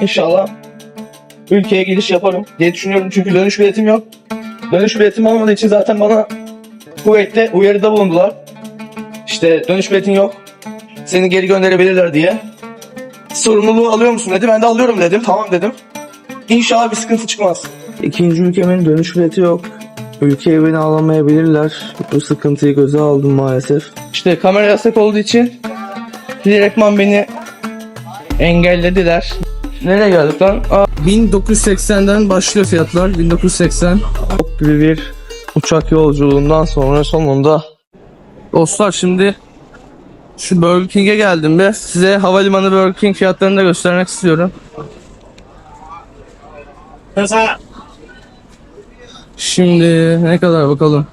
İnşallah ülkeye giriş yaparım diye düşünüyorum. Çünkü dönüş biletim yok. Dönüş biletim olmadığı için zaten bana kuvvetle uyarıda bulundular. İşte dönüş biletin yok. Seni geri gönderebilirler diye. Sorumluluğu alıyor musun dedi. Ben de alıyorum dedim. Tamam dedim. İnşallah bir sıkıntı çıkmaz. İkinci ülkemin dönüş bileti yok. Ülkeye beni alamayabilirler. Bu sıkıntıyı göze aldım maalesef. İşte kamera yasak olduğu için direktman beni engellediler. Nereye geldik lan? Aa, 1980'den başlıyor fiyatlar. 1980. Çok gibi bir uçak yolculuğundan sonra sonunda Dostlar şimdi şu Burger King'e geldim ve size havalimanı Burger King fiyatlarını da göstermek istiyorum. Şimdi ne kadar bakalım.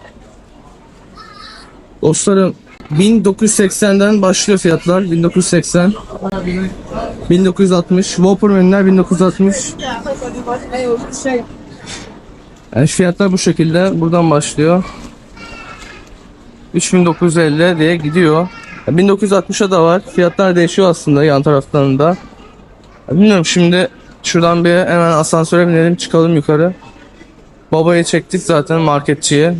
Dostlarım 1980'den başlıyor fiyatlar. 1980 1960 Whopper menüler 1960 yani fiyatlar bu şekilde. Buradan başlıyor. 3950 diye gidiyor. 1960'a da var. Fiyatlar değişiyor aslında yan taraflarında. Bilmiyorum şimdi şuradan bir hemen asansöre binelim çıkalım yukarı. Babayı çektik zaten marketçiye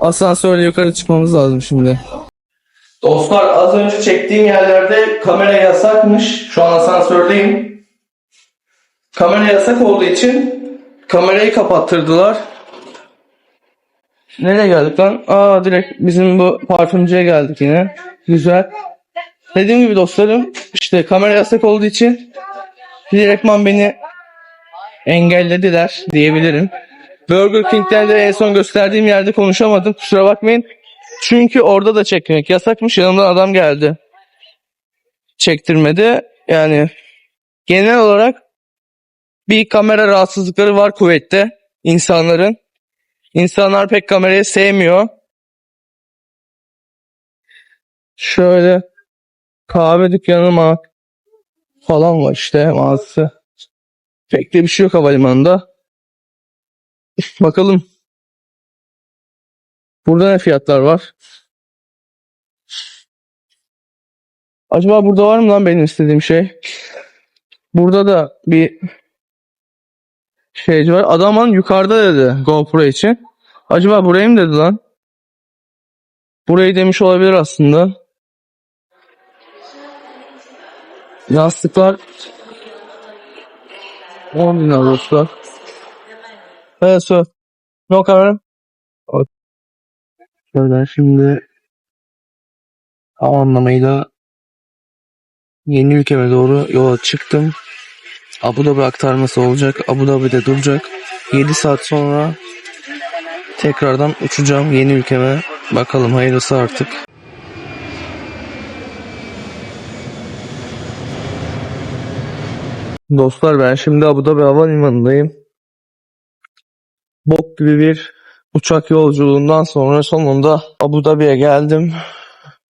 asansörle yukarı çıkmamız lazım şimdi Dostlar az önce çektiğim yerlerde kamera yasakmış. Şu an asansördeyim. Kamera yasak olduğu için kamerayı kapattırdılar. Nereye geldik lan? Aa direkt bizim bu parfümcüye geldik yine. Güzel. Dediğim gibi dostlarım işte kamera yasak olduğu için direktman beni engellediler diyebilirim. Burger King'den de en son gösterdiğim yerde konuşamadım. Kusura bakmayın. Çünkü orada da çekmek yasakmış. Yanımdan adam geldi. Çektirmedi. Yani genel olarak bir kamera rahatsızlıkları var kuvvette insanların. İnsanlar pek kamerayı sevmiyor. Şöyle kahve dükkanı ma- falan var işte mağazası. Pek de bir şey yok havalimanında. Bakalım. Burada ne fiyatlar var? Acaba burada var mı lan benim istediğim şey? Burada da bir şeyci var. Adam yukarıda dedi GoPro için. Acaba burayı mı dedi lan? Burayı demiş olabilir aslında. Yastıklar 10 bin dostlar. Evet sir. No camera. Şuradan şimdi hava anlamıyla yeni ülkeme doğru yola çıktım. Abu Dhabi aktarması olacak. Abu Dhabi'de duracak. 7 saat sonra tekrardan uçacağım yeni ülkeme. Bakalım hayırlısı artık. Dostlar ben şimdi Abu Dhabi Havalimanı'ndayım. Bok gibi bir uçak yolculuğundan sonra sonunda Abu Dhabi'ye geldim.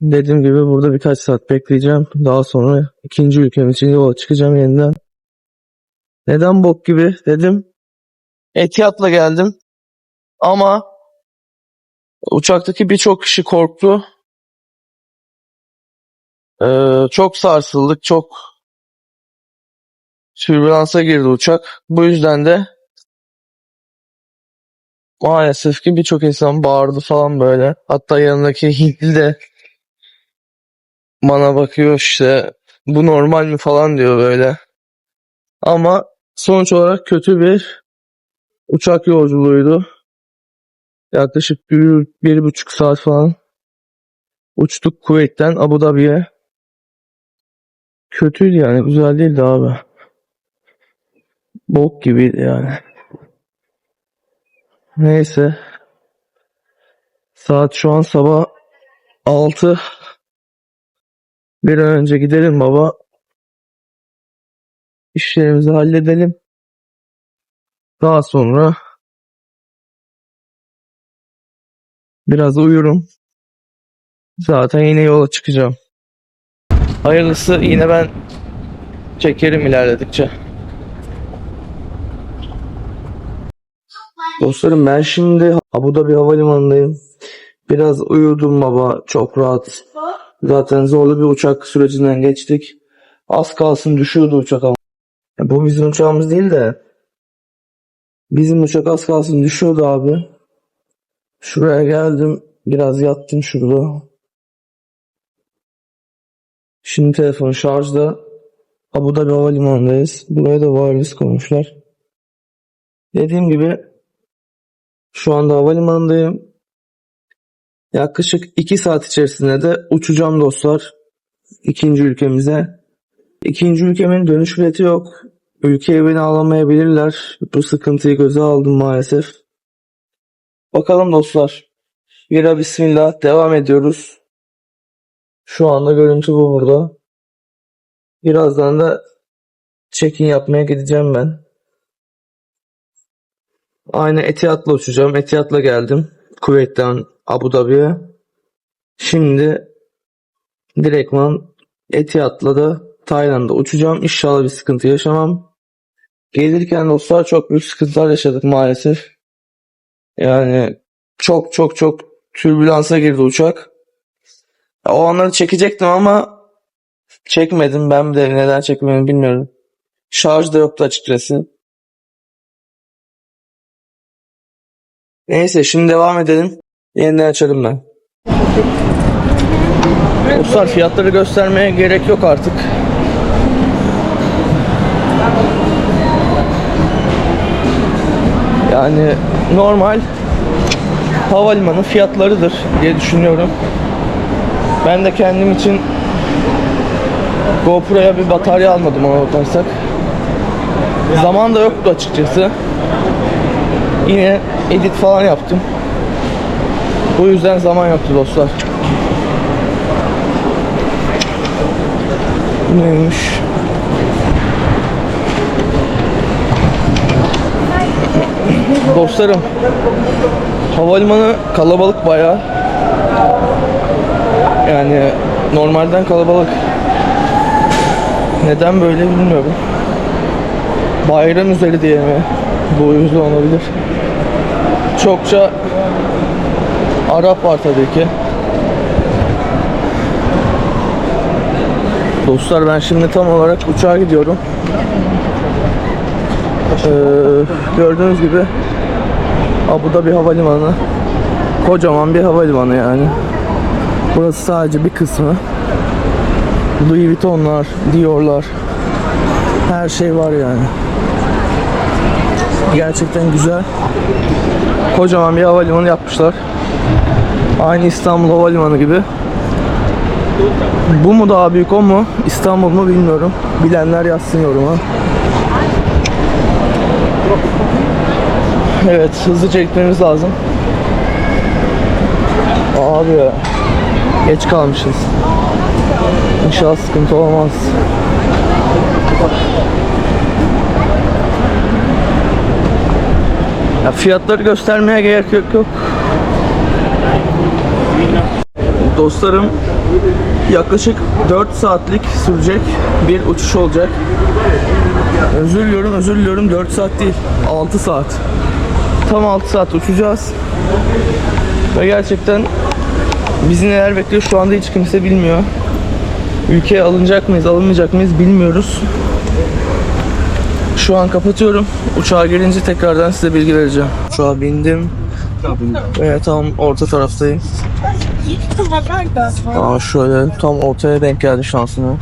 Dediğim gibi burada birkaç saat bekleyeceğim. Daha sonra ikinci ülkem için yola çıkacağım yeniden. Neden bok gibi dedim. Etiyatla geldim. Ama uçaktaki birçok kişi korktu. Ee, çok sarsıldık. Çok türbülansa girdi uçak. Bu yüzden de maalesef ki birçok insan bağırdı falan böyle. Hatta yanındaki Hintli de bana bakıyor işte bu normal mi falan diyor böyle. Ama sonuç olarak kötü bir uçak yolculuğuydu. Yaklaşık bir, bir buçuk saat falan uçtuk Kuveyt'ten Abu Dhabi'ye. Kötüydü yani güzel değildi abi. Bok gibiydi yani. Neyse. Saat şu an sabah 6. Bir an önce gidelim baba. İşlerimizi halledelim. Daha sonra biraz uyurum. Zaten yine yola çıkacağım. Hayırlısı yine ben çekerim ilerledikçe. Dostlarım ben şimdi Abu Dhabi Havalimanı'ndayım. Biraz uyudum baba çok rahat. Zaten zorlu bir uçak sürecinden geçtik. Az kalsın düşüyordu uçak ama. Bu bizim uçağımız değil de bizim uçak az kalsın düşüyordu abi. Şuraya geldim. Biraz yattım şurada. Şimdi telefon şarjda. Abu Dhabi Havalimanı'ndayız. Buraya da wireless koymuşlar. Dediğim gibi şu anda havalimanındayım. Yaklaşık 2 saat içerisinde de uçacağım dostlar. ikinci ülkemize. İkinci ülkemin dönüş bileti yok. Ülkeye beni alamayabilirler. Bu sıkıntıyı göze aldım maalesef. Bakalım dostlar. Bira bismillah devam ediyoruz. Şu anda görüntü bu burada. Birazdan da check-in yapmaya gideceğim ben. Aynı Etihad'la uçacağım. Etihad'la geldim. Kuveyt'ten Abu Dhabi'ye. Şimdi direktman Etihad'la da Tayland'a uçacağım. İnşallah bir sıkıntı yaşamam. Gelirken dostlar çok büyük sıkıntılar yaşadık maalesef. Yani çok çok çok türbülansa girdi uçak. O anları çekecektim ama çekmedim. Ben de neden çekmedim bilmiyorum. Şarj da yoktu açıkçası. Neyse şimdi devam edelim. Yeniden açalım ben. Dostlar fiyatları göstermeye gerek yok artık. Yani normal havalimanı fiyatlarıdır diye düşünüyorum. Ben de kendim için GoPro'ya bir batarya almadım ona bakarsak. Zaman da yoktu açıkçası. Yine edit falan yaptım. Bu yüzden zaman yoktu dostlar. Bu Neymiş? Dostlarım Havalimanı kalabalık bayağı. Yani normalden kalabalık. Neden böyle bilmiyorum. Bayram üzeri diye mi? Bu yüzden olabilir. Çokça Arap var tabii ki. Dostlar ben şimdi tam olarak uçağa gidiyorum. Ee, gördüğünüz gibi Abu Dhabi Havalimanı. Kocaman bir havalimanı yani. Burası sadece bir kısmı. Louis Vuitton'lar, Dior'lar. Her şey var yani. Gerçekten güzel. Kocaman bir havalimanı yapmışlar. Aynı İstanbul Havalimanı gibi. Bu mu daha büyük o mu? İstanbul mu bilmiyorum. Bilenler yazsın yoruma. Evet hızlıca gitmemiz lazım. Abi ya. Geç kalmışız. İnşallah sıkıntı olmaz. Ya fiyatları göstermeye gerek yok yok. Dostlarım yaklaşık 4 saatlik sürecek bir uçuş olacak. Özür diliyorum, özür diliyorum. 4 saat değil, 6 saat. Tam 6 saat uçacağız. Ve gerçekten bizi neler bekliyor şu anda hiç kimse bilmiyor. Ülkeye alınacak mıyız, alınmayacak mıyız bilmiyoruz. Şu an kapatıyorum. Uçağa gelince tekrardan size bilgi vereceğim. Uçağa bindim. Ve tam orta taraftayım. Aa şöyle tam ortaya denk geldi şansına.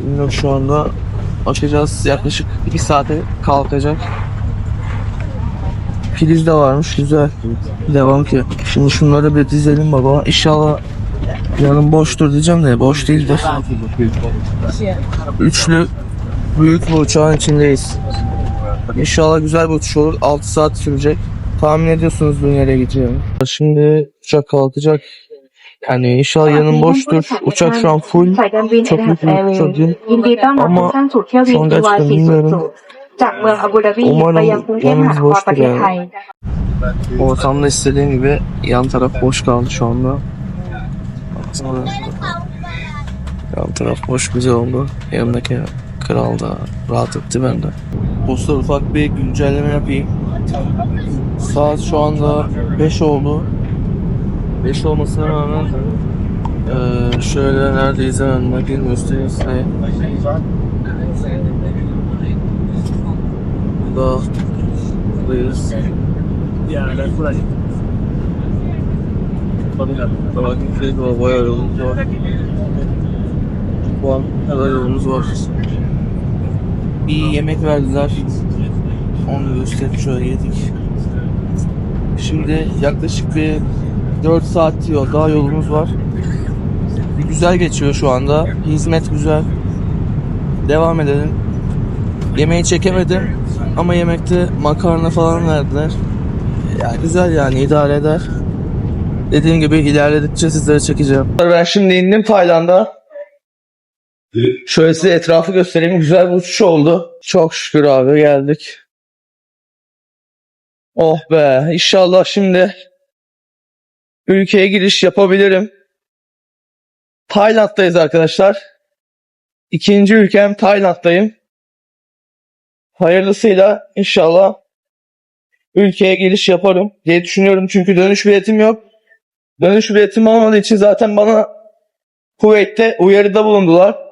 Bilmiyorum şu anda açacağız. Yaklaşık 2 saate kalkacak. Filiz de varmış güzel. Devam ki. Şimdi şunları bir dizelim baba. İnşallah yanım boştur diyeceğim de boş değildir. Üçlü büyük bir uçağın içindeyiz. İnşallah güzel bir uçuş olur. 6 saat sürecek. Tahmin ediyorsunuz dünyaya gideceğim. Şimdi uçak kalkacak. Yani inşallah yanım boştur. Uçak şu an full. Çok büyük bir uçak değil. Ama şu an gerçekten bilmiyorum. Umarım yanımız boştur yani. O tam da istediğim gibi yan taraf boş kaldı şu anda. Yan taraf boş güzel oldu. Yanındaki kral da rahat etti ben de. Dostlar ufak bir güncelleme yapayım. Saat şu anda 5 oldu. 5 olmasına rağmen eee, şöyle neredeyiz hemen bakayım göstereyim size. anda buradayız. Yani burayı. Bakın var, bayağı yolumuz var. Bu an kadar yolumuz var. Bir yemek verdiler. Onu gösterip şöyle yedik. Şimdi yaklaşık bir 4 saat yol daha yolumuz var. Güzel geçiyor şu anda. Hizmet güzel. Devam edelim. Yemeği çekemedim ama yemekte makarna falan verdiler. Yani güzel yani idare eder. Dediğim gibi ilerledikçe sizlere çekeceğim. Ben şimdi indim Tayland'a. Şöyle size etrafı göstereyim. Güzel bir uçuş oldu. Çok şükür abi geldik. Oh be. İnşallah şimdi ülkeye giriş yapabilirim. Tayland'dayız arkadaşlar. İkinci ülkem Tayland'dayım. Hayırlısıyla inşallah ülkeye giriş yaparım diye düşünüyorum. Çünkü dönüş biletim yok. Dönüş biletim olmadığı için zaten bana Kuveyt'te uyarıda bulundular.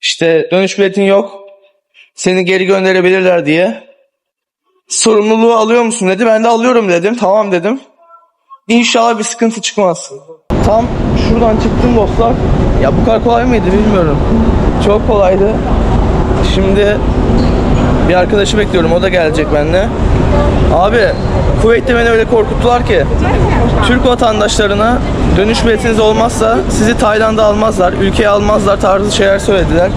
İşte dönüş biletin yok. Seni geri gönderebilirler diye. Sorumluluğu alıyor musun dedi. Ben de alıyorum dedim. Tamam dedim. İnşallah bir sıkıntı çıkmaz. Tam şuradan çıktım dostlar. Ya bu kadar kolay mıydı bilmiyorum. Çok kolaydı. Şimdi bir arkadaşı bekliyorum. O da gelecek benimle. Abi Kuveyt'te beni öyle korkuttular ki Türk vatandaşlarına dönüş biletiniz olmazsa sizi Tayland'a almazlar, ülkeye almazlar tarzı şeyler söylediler.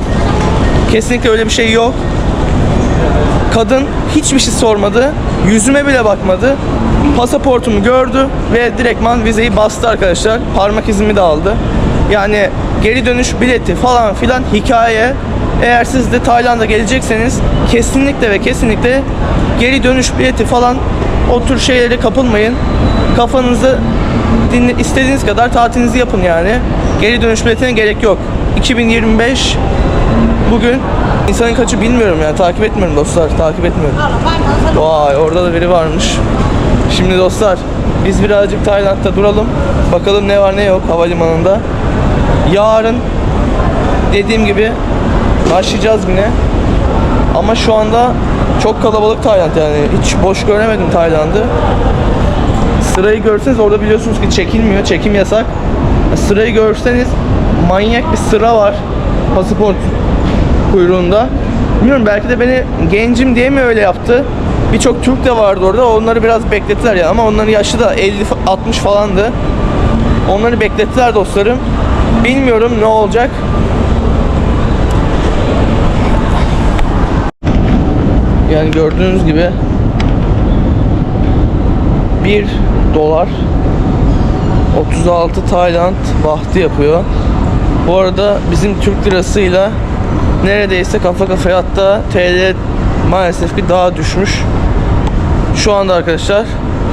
Kesinlikle öyle bir şey yok. Kadın hiçbir şey sormadı. Yüzüme bile bakmadı. Pasaportumu gördü ve direktman vizeyi bastı arkadaşlar. Parmak izimi de aldı. Yani geri dönüş bileti falan filan hikaye. Eğer siz de Tayland'a gelecekseniz kesinlikle ve kesinlikle geri dönüş bileti falan o tür şeylere kapılmayın. Kafanızı dinle, istediğiniz kadar tatilinizi yapın yani. Geri dönüş biletine gerek yok. 2025 bugün insanın kaçı bilmiyorum yani takip etmiyorum dostlar takip etmiyorum. Vay orada da biri varmış. Şimdi dostlar biz birazcık Tayland'da duralım. Bakalım ne var ne yok havalimanında. Yarın dediğim gibi başlayacağız yine. Ama şu anda çok kalabalık Tayland yani. Hiç boş göremedim Tayland'ı. Sırayı görseniz orada biliyorsunuz ki çekilmiyor. Çekim yasak. Sırayı görseniz manyak bir sıra var. Pasaport kuyruğunda. Bilmiyorum belki de beni gencim diye mi öyle yaptı? Birçok Türk de vardı orada. Onları biraz beklettiler ya ama onların yaşı da 50 60 falandı. Onları beklettiler dostlarım. Bilmiyorum ne olacak. Yani gördüğünüz gibi 1 dolar 36 Tayland bahtı yapıyor. Bu arada bizim Türk lirasıyla neredeyse kafa kafaya hatta TL maalesef ki daha düşmüş. Şu anda arkadaşlar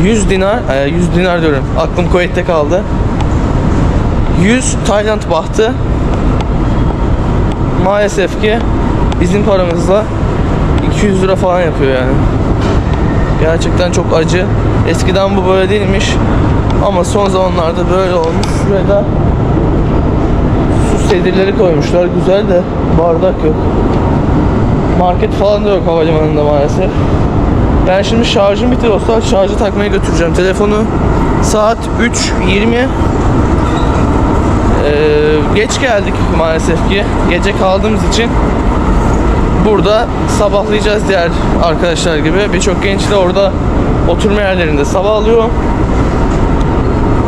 100 dinar, e, 100 dinar diyorum. Aklım Kuveyt'te kaldı. 100 Tayland bahtı maalesef ki bizim paramızla 200 lira falan yapıyor yani. Gerçekten çok acı. Eskiden bu böyle değilmiş. Ama son zamanlarda böyle olmuş. Şuraya da su sedirleri koymuşlar. Güzel de bardak yok. Market falan da yok havalimanında maalesef. Ben şimdi şarjım bitti dostlar. Şarjı takmaya götüreceğim telefonu. Saat 3.20 ee, geç geldik maalesef ki. Gece kaldığımız için burada sabahlayacağız diğer arkadaşlar gibi. Birçok genç de orada oturma yerlerinde sabahlıyor.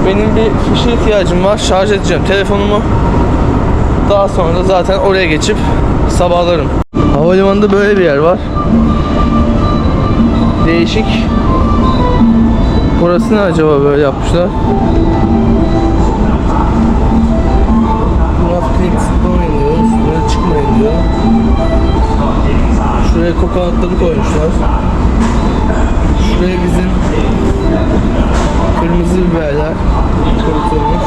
Benim bir fişe ihtiyacım var. Şarj edeceğim telefonumu. Daha sonra da zaten oraya geçip sabahlarım. Havalimanında böyle bir yer var. Değişik. Burası ne acaba böyle yapmışlar? Şuraya kokonatları koymuşlar. Şuraya bizim kırmızı biberler kurutulmuş.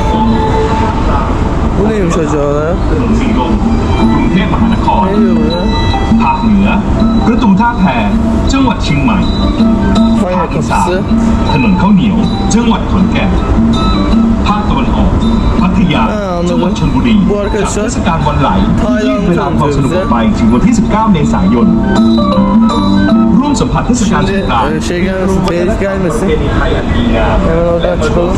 Bu neymiş acaba ya? สิงห์กรุงเทพมหานคร Ne diyor burada? ภาคเหนือประตูท่าแพจังหวัดเชียงใหม่ Fire ภาคอีสาน kapısı. ถนนข้าวเหนียว จังหวัดขอนแก่น ภาคตะวัน วันออก พัทยา อ่าเอา จังหวัดชลบุรี bu arkadaşlar จัดเทศกาลวันไหล ไทย ที่ ลาว เวลาความสนุก bize ออกไปถึงวันที่ 19 เมษายน ร่วมสัมผัสเทศกาลสงกรานต์ Şimdi, e, şey gelmesin, feyiz gelmesin. ประเพณีไทยอันดีงาม Hemen oradan çıkalım.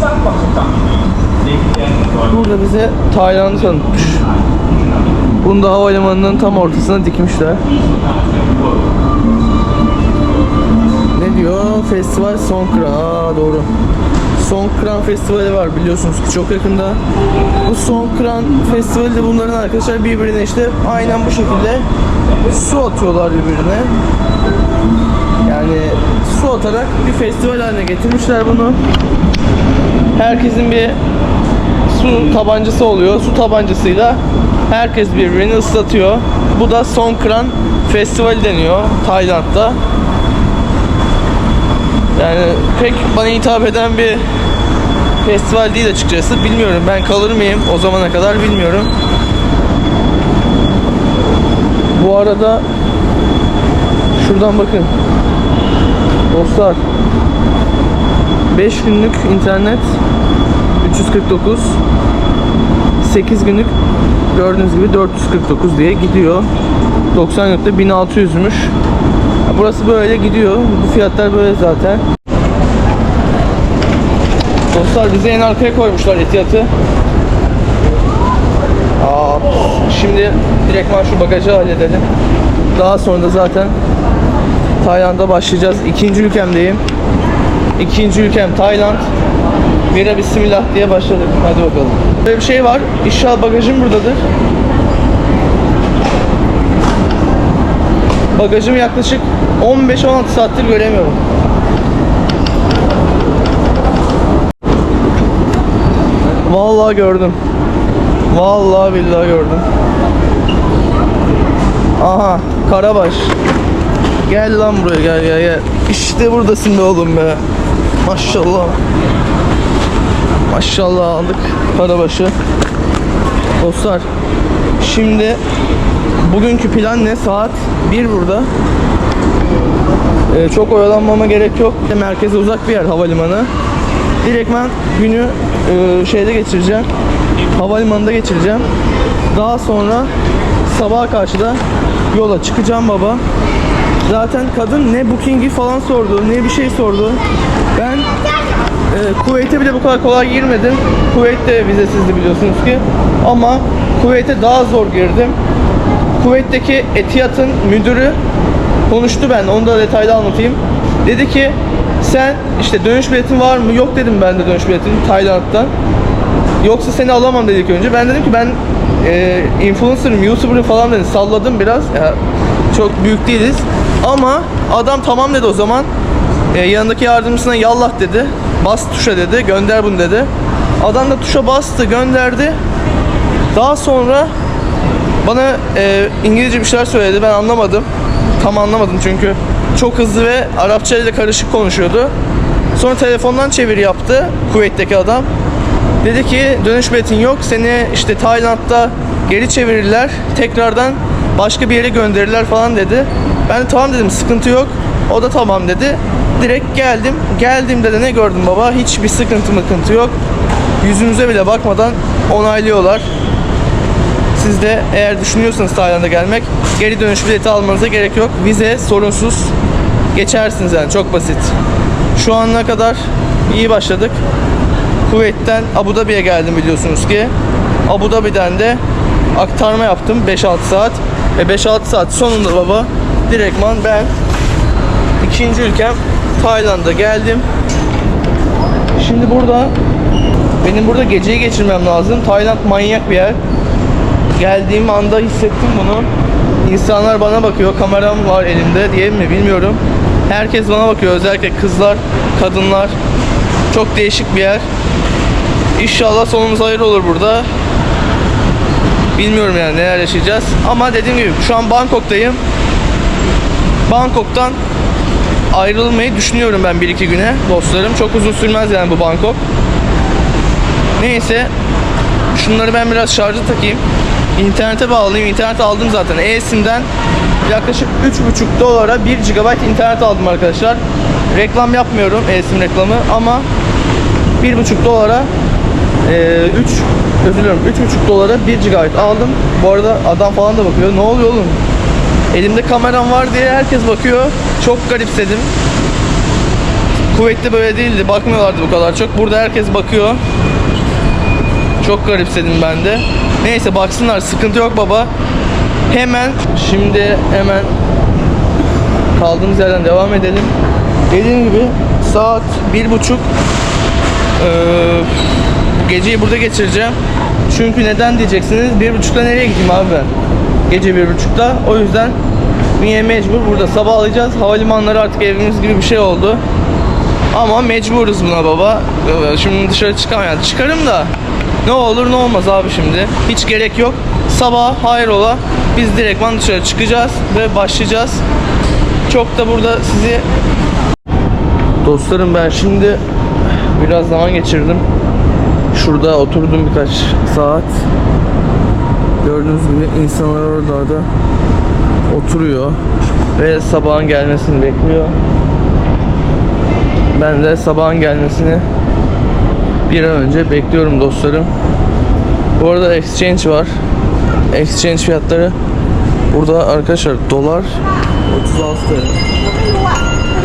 Burada bize Tayland'ı tanıtmış. Bunu da havalimanının tam ortasına dikmişler. Ne diyor? Festival Songkran. Aa doğru. Songkran Festivali var biliyorsunuz ki çok yakında. Bu Songkran Festivali de bunların arkadaşlar birbirine işte aynen bu şekilde su atıyorlar birbirine. Yani su atarak bir festival haline getirmişler bunu. Herkesin bir su tabancası oluyor. Su tabancasıyla herkes birbirini ıslatıyor. Bu da Songkran Festivali deniyor Tayland'da. Yani pek bana hitap eden bir festival değil açıkçası. Bilmiyorum ben kalır mıyım o zamana kadar bilmiyorum. Bu arada şuradan bakın. Dostlar 5 günlük internet 349 8 günlük gördüğünüz gibi 449 diye gidiyor. 90 günlükte 1600'müş. Burası böyle gidiyor. Bu fiyatlar böyle zaten. Dostlar bizi en arkaya koymuşlar Etihad'ı. Aa, şimdi direktman şu bagajı halledelim. Daha sonra da zaten Tayland'a başlayacağız. İkinci ülkemdeyim. İkinci ülkem Tayland. Vira bismillah diye başladık. Hadi bakalım. Böyle bir şey var. İnşallah bagajım buradadır. Bagajımı yaklaşık 15-16 saattir göremiyorum. Vallahi gördüm. Vallahi billahi gördüm. Aha, Karabaş. Gel lan buraya gel gel gel. İşte buradasın be oğlum be. Maşallah. Maşallah aldık Karabaş'ı. Dostlar şimdi bugünkü plan ne? Saat 1 burada. Ee, çok oyalanmama gerek yok. Merkeze uzak bir yer havalimanı. Direktmen günü e, şeyde geçireceğim. Havalimanında geçireceğim. Daha sonra sabaha karşı da yola çıkacağım baba. Zaten kadın ne booking'i falan sordu, ne bir şey sordu. Ben e, Kuveyt'e bile bu kadar kolay girmedim. Kuveyt de vizesizdi biliyorsunuz ki. Ama Kuveyt'e daha zor girdim. Kuveyt'teki Etihad'ın müdürü konuştu ben. Onu da detaylı anlatayım. Dedi ki sen işte dönüş biletin var mı? Yok dedim ben de dönüş biletim Tayland'dan. Yoksa seni alamam dedik önce. Ben dedim ki ben e, influencer'ım, YouTuber'ım falan dedim. Salladım biraz. Ya, çok büyük değiliz. Ama adam tamam dedi o zaman. E, yanındaki yardımcısına yallah dedi. Bas tuşa dedi. Gönder bunu dedi. Adam da tuşa bastı, gönderdi. Daha sonra bana e, İngilizce bir şeyler söyledi. Ben anlamadım. Tam anlamadım çünkü çok hızlı ve Arapça ile karışık konuşuyordu. Sonra telefondan çeviri yaptı Kuveyt'teki adam. Dedi ki dönüş biletin yok. Seni işte Tayland'da geri çevirirler. Tekrardan başka bir yere gönderirler falan dedi. Ben de tamam dedim sıkıntı yok. O da tamam dedi. Direkt geldim. Geldiğimde de ne gördüm baba? Hiçbir sıkıntı mıkıntı yok. Yüzümüze bile bakmadan onaylıyorlar. Siz de eğer düşünüyorsanız Tayland'a gelmek geri dönüş bileti almanıza gerek yok. Vize sorunsuz geçersiniz yani çok basit. Şu ana kadar iyi başladık. Kuveyt'ten Abu Dhabi'ye geldim biliyorsunuz ki. Abu Dhabi'den de aktarma yaptım 5-6 saat. Ve 5-6 saat sonunda baba direktman ben ikinci ülkem Tayland'a geldim. Şimdi burada benim burada geceyi geçirmem lazım. Tayland manyak bir yer. Geldiğim anda hissettim bunu. İnsanlar bana bakıyor, kameram var elimde diye mi bilmiyorum. Herkes bana bakıyor, özellikle kızlar, kadınlar. Çok değişik bir yer. İnşallah sonumuz hayır olur burada. Bilmiyorum yani neler yaşayacağız. Ama dediğim gibi şu an Bangkok'tayım. Bangkok'tan ayrılmayı düşünüyorum ben 1-2 güne dostlarım. Çok uzun sürmez yani bu Bangkok. Neyse şunları ben biraz şarja takayım. İnternete bağlayayım. İnternet aldım zaten. E-Sim'den yaklaşık 3,5 dolara 1 GB internet aldım arkadaşlar. Reklam yapmıyorum E-Sim reklamı ama 1,5 dolara Ee, 3 özür dilerim 3,5 dolara 1 GB aldım. Bu arada adam falan da bakıyor. Ne oluyor oğlum? Elimde kameram var diye herkes bakıyor. Çok garipsedim. Kuveyt'te böyle değildi. Bakmıyorlardı bu kadar çok. Burada herkes bakıyor. Çok garipsedim ben de. Neyse baksınlar sıkıntı yok baba. Hemen şimdi hemen kaldığımız yerden devam edelim. Dediğim gibi saat bir buçuk Ee, geceyi burada geçireceğim. Çünkü neden diyeceksiniz? Bir buçukta nereye gideyim abi? Gece bir buçukta. O yüzden niye mecbur burada sabah alacağız. Havalimanları artık evimiz gibi bir şey oldu. Ama mecburuz buna baba. Ee, Şimdi dışarı çıkamam. Çıkarım da ne olur ne olmaz abi şimdi. Hiç gerek yok. Sabah hayrola biz direktman dışarı çıkacağız ve başlayacağız. Çok da burada sizi Dostlarım ben şimdi biraz zaman geçirdim. Şurada oturdum birkaç saat. Gördüğünüz gibi insanlar orada da oturuyor ve sabahın gelmesini bekliyor. Ben de sabahın gelmesini bir an önce bekliyorum dostlarım. Bu arada exchange var. Exchange fiyatları burada arkadaşlar dolar 36 TL.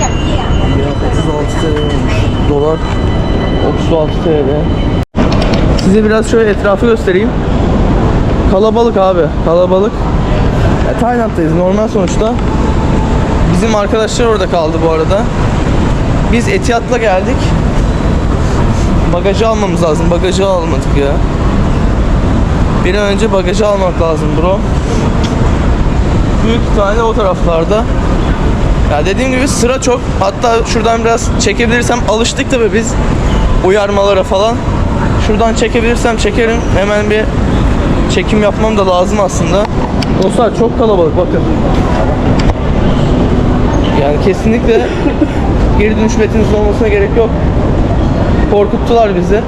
Ya 36 TL olmuş. Dolar 36 TL. Size biraz şöyle etrafı göstereyim. Kalabalık abi, kalabalık. Ya, Tayland'dayız normal sonuçta. Bizim arkadaşlar orada kaldı bu arada. Biz Etihad'la geldik. Bagajı almamız lazım. Bagajı almadık ya. Bir an önce bagajı almak lazım bro. Büyük ihtimalle o taraflarda. Ya dediğim gibi sıra çok. Hatta şuradan biraz çekebilirsem alıştık tabii biz uyarmalara falan. Şuradan çekebilirsem çekerim. Hemen bir çekim yapmam da lazım aslında. Dostlar çok kalabalık bakın. Yani kesinlikle geri dönüş biletinizin olmasına gerek yok. Korkuttular bizi.